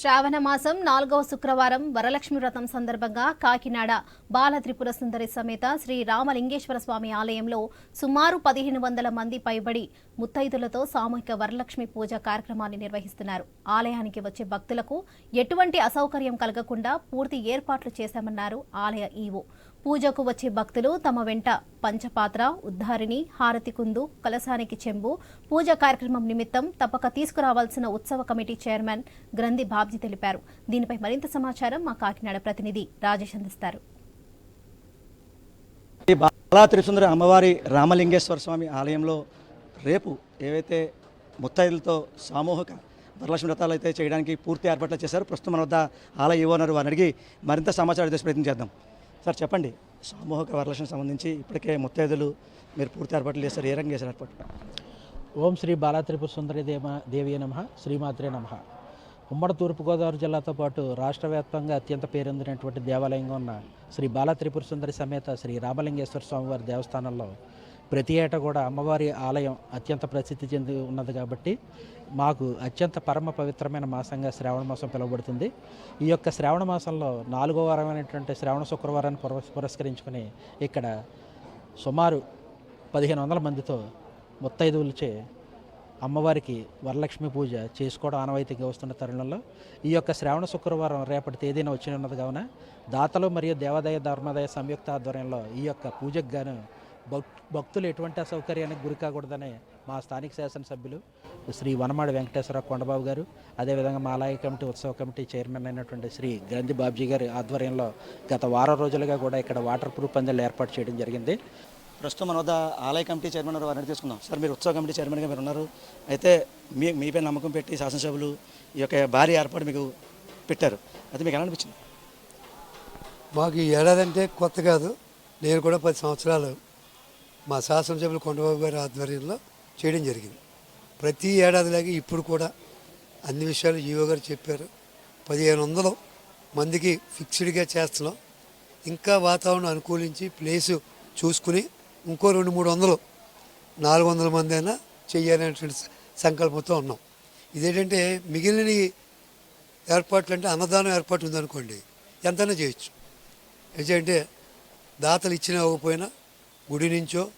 శ్రావణ మాసం నాలుగవ శుక్రవారం వరలక్ష్మి వ్రతం సందర్భంగా కాకినాడ బాల త్రిపుర సుందరి సమేత శ్రీ రామలింగేశ్వర స్వామి ఆలయంలో సుమారు పదిహేను వందల మంది పైబడి ముత్తైదులతో సామూహిక వరలక్ష్మి పూజ కార్యక్రమాన్ని నిర్వహిస్తున్నారు. ఆలయానికి వచ్చే భక్తులకు ఎటువంటి అసౌకర్యం కలగకుండా పూర్తి ఏర్పాట్లు చేశామన్నారు ఆలయ ఈవో. పూజకు వచ్చే భక్తులు తమ వెంట పంచపాత్ర ఉద్ధారిణి హారతి కుందు కలసానికి చెంబు పూజ కార్యక్రమం నిమిత్తం తప్పక తీసుకురావాల్సిన ఉత్సవ కమిటీ చైర్మన్ గ్రంథి బాబ్జీ తెలిపారు. దీనిపై మరింత సమాచారం మా కాకినాడ ప్రతినిధి రాజేష్ అందిస్తారు. ఈ బాలా త్రిసుందరి అమ్మవారి రామలింగేశ్వర స్వామి ఆలయంలో రేపు ఏవైతే ముత్తైదులతో సామూహిక వరలక్ష్మి వ్రతాలు అయితే చేయడానికి పూర్తి ఏర్పాట్లు చేశారు ప్రస్తుతం మన వద్ద ఆలయ ఇవ్వన్నారు వారిని అడిగి మరింత సమాచారం చేసే ప్రయత్నం చేద్దాం. సార్ చెప్పండి. సామూహిక వరలక్ష్మి సంబంధించి ఇప్పటికే ముత్తైదులు మీరు పూర్తి ఏర్పాట్లు చేశారు ఏ రకంగా చేశారు ఏర్పాటు ఓం శ్రీ బాలాత్రిపుర సుందరి దేవ దేవి నమ శ్రీమాత్రే నమ. ఉమ్మడి తూర్పుగోదావరి జిల్లాతో పాటు రాష్ట్ర వ్యాప్తంగా అత్యంత పేరొందినటువంటి దేవాలయంగా ఉన్న శ్రీ బాలాత్రిపుర సుందరి సమేత శ్రీ రామలింగేశ్వర స్వామివారి దేవస్థానంలో ప్రతి ఏటా కూడా అమ్మవారి ఆలయం అత్యంత ప్రసిద్ధి చెంది ఉన్నది కాబట్టి మాకు అత్యంత పరమ పవిత్రమైన మాసంగా శ్రావణ మాసం పిలువబడుతుంది. ఈ యొక్క శ్రావణ మాసంలో నాలుగో వారమైనటువంటి శ్రావణ శుక్రవారాన్ని పురస్కరించుకుని ఇక్కడ సుమారు పదిహేను వందల మందితో ముత్తైదువులచే అమ్మవారికి వరలక్ష్మి పూజ చేసుకోవడం ఆనవాయితీగా వస్తున్న తరుణంలో ఈ యొక్క శ్రావణ శుక్రవారం రేపటి తేదీన వచ్చి ఉన్నది కావున దాతలు మరియు దేవాదాయ ధర్మాదాయ సంయుక్త ఆధ్వర్యంలో ఈ యొక్క పూజకు గాను భక్ భక్తులు ఎటువంటి అసౌకర్యానికి గురి కాకూడదని మా స్థానిక శాసనసభ్యులు శ్రీ వనమాడి వెంకటేశ్వర కొండబాబు గారు అదేవిధంగా మా ఆలయ కమిటీ ఉత్సవ కమిటీ చైర్మన్ అయినటువంటి శ్రీ గ్రంథి బాబ్జీ గారి ఆధ్వర్యంలో గత వారం రోజులుగా కూడా ఇక్కడ వాటర్ ప్రూఫ్ పందెలు ఏర్పాటు చేయడం జరిగింది. ప్రస్తుతం మన వద్ద ఆలయ కమిటీ చైర్మన్ ఉన్నారు, వారిని తీసుకుందాం సార్ మీరు ఉత్సవ కమిటీ చైర్మన్గా మీరు ఉన్నారు. అయితే మీ మీపై నమ్మకం పెట్టి శాసనసభ్యులు ఈ యొక్క భారీ ఏర్పాటు మీకు పెట్టారు. అది మీకు ఎలా అనిపించింది? మాకు ఈ ఏడాది అంటే కొత్త కాదు. నేను కూడా పది సంవత్సరాలు మా శాసనసభ్యులు కొండబాబు గారి ఆధ్వర్యంలో చేయడం జరిగింది. ప్రతి ఏడాదిలాగే ఇప్పుడు కూడా అన్ని విషయాలు ఈవో గారు చెప్పారు. పదిహేను వందలు మందికి ఫిక్స్డ్గా చేస్తున్నాం. ఇంకా వాతావరణం అనుకూలించి ప్లేసు చూసుకుని ఇంకో రెండు మూడు వందలు నాలుగు వందల మంది అయినా చెయ్యాలనేటువంటి సంకల్పంతో ఉన్నాం. ఇదేంటంటే మిగిలిన ఏర్పాట్లు అంటే అన్నదానం ఏర్పాటు ఉందనుకోండి ఎంతైనా చేయొచ్చు. ఎందుకంటే దాతలు ఇచ్చినా ఇవ్వకపోయినా గుడి నుంచో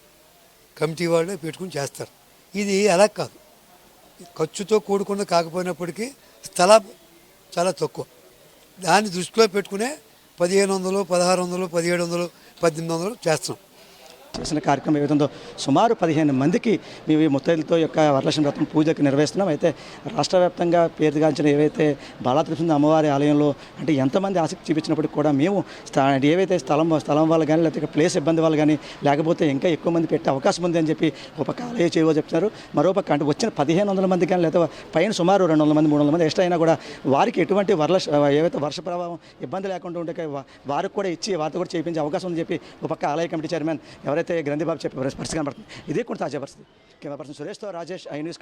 కమిటీ వాళ్ళే పెట్టుకుని చేస్తారు. ఇది అలా కాదు. ఖర్చుతో కూడుకున్న కాకపోయినప్పటికీ స్థలం చాలా తక్కువ. దాన్ని దృష్టిలో పెట్టుకునే పదిహేను వందలు పదహారు వందలు పదిహేడు వందలు పద్దెనిమిది వందలు చేస్తున్నాం. చేసిన కార్యక్రమం ఏదైతుందో సుమారు పదిహేను మందికి మేము ఈ ముత్తైదులతో యొక్క వరలక్ష్మి వ్రతం పూజకి నిర్వహిస్తున్నాం. అయితే రాష్ట్ర వ్యాప్తంగా పేరుగాంచిన ఏవైతే బాలాత్రిపుంది అమ్మవారి ఆలయంలో అంటే ఎంతమంది ఆసక్తి చూపించినప్పటికి కూడా మేము స్థా- ఏవైతే స్థలం స్థలం వాళ్ళు కానీ లేకపోతే ప్లేస్ ఇబ్బంది వాళ్ళు కానీ లేకపోతే ఇంకా ఎక్కువ మంది పెట్టే అవకాశం ఉంది అని చెప్పి ఒక ఆలయ చేయవో చెప్తున్నారు మరోపక్క అంటే వచ్చిన పదిహేను వందల మంది కానీ లేదా పైన సుమారు రెండు వందల మంది మూడు వందల మంది ఎక్స్ట్రా అయినా కూడా వారికి ఎటువంటి వర్ల ఏవైతే వర్ష ప్రభావం ఇబ్బంది లేకుండా ఉంటే వారికి కూడా ఇచ్చి వారితో కూడా చేయించే అవకాశం ఉందని చెప్పి ఒక పక్క ఆలయ కమిటీ చైర్మన్ ఎవరైతే గ్రంథిబాబు చెప్పే పరిస్థితి కనబడుతుంది ఇదే కూడా తాజా పరిస్థితి. కెమెరా పర్సన్ సురేష్తో రాజేష్ ఐ న్యూస్